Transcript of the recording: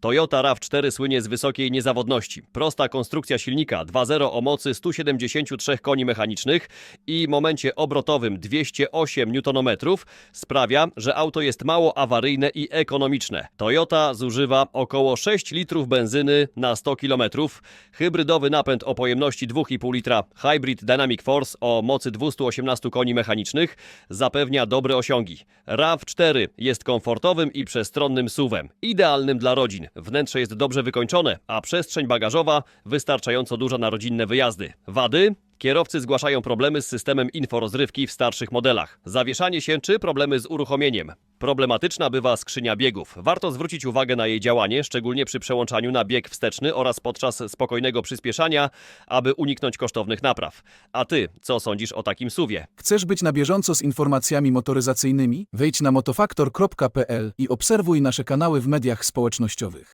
Toyota RAV4 słynie z wysokiej niezawodności. Prosta konstrukcja silnika 2.0 o mocy 173 koni mechanicznych i momencie obrotowym 208 Nm sprawia, że auto jest mało awaryjne i ekonomiczne. Toyota zużywa około 6 litrów benzyny na 100 km. Hybrydowy napęd o pojemności 2,5 litra Hybrid Dynamic Force o mocy 218 koni mechanicznych zapewnia dobre osiągi. RAV4 jest komfortowym i przestronnym SUV-em, idealnym dla rodzin. Wnętrze jest dobrze wykończone, a przestrzeń bagażowa wystarczająco duża na rodzinne wyjazdy. Wady? Kierowcy zgłaszają problemy z systemem inforozrywki w starszych modelach. Zawieszanie się czy problemy z uruchomieniem. Problematyczna bywa skrzynia biegów. Warto zwrócić uwagę na jej działanie, szczególnie przy przełączaniu na bieg wsteczny oraz podczas spokojnego przyspieszania, aby uniknąć kosztownych napraw. A ty, co sądzisz o takim suwie? Chcesz być na bieżąco z informacjami motoryzacyjnymi? Wejdź na motofaktor.pl i obserwuj nasze kanały w mediach społecznościowych.